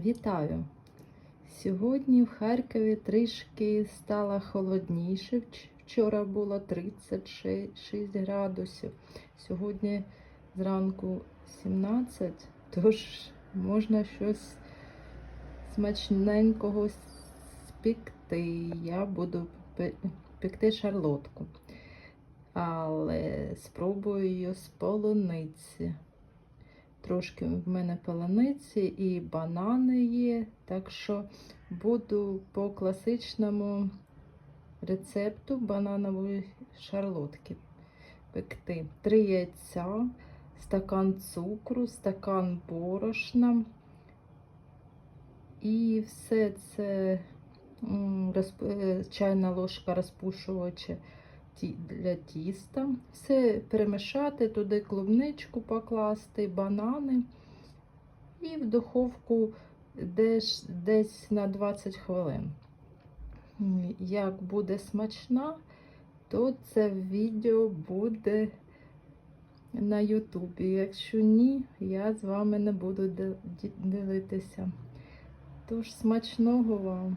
Вітаю! Сьогодні в Харкові трішки стало холодніше. Вчора було 36 градусів. Сьогодні зранку 17, тож можна щось смачненького спекти. Я буду пекти шарлотку. Але спробую її з полуниці. Трошки в мене полуниці і банани є, так що буду по класичному рецепту бананової шарлотки пекти. Три яйця, стакан цукру, стакан борошна. І все це е, чайна ложка розпушувача для тіста. Все перемішати, туди клубничку покласти, банани і в духовку десь, десь на 20 хвилин. Як буде смачна, то це відео буде на Ютубі. Якщо ні, я з вами не буду ділитися. Тож смачного вам!